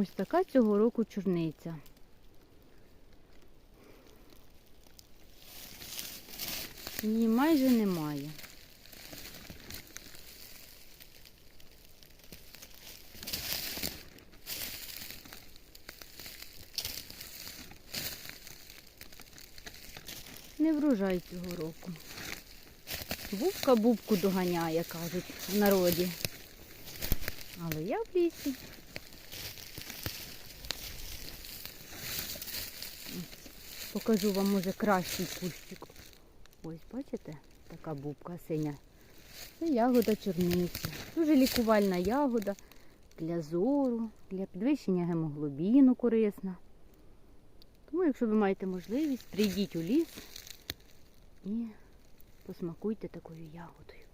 Ось така цього року чорниця. Її майже немає. Не врожай цього року. Бубка бубку доганяє, кажуть в народі. Але я в лісі. Покажу вам може кращий кущик. Ось, бачите, така бубка синя. Це ягода чорниці. Дуже лікувальна ягода для зору, для підвищення гемоглобіну корисна. Тому, якщо ви маєте можливість, прийдіть у ліс і посмакуйте такою ягодою.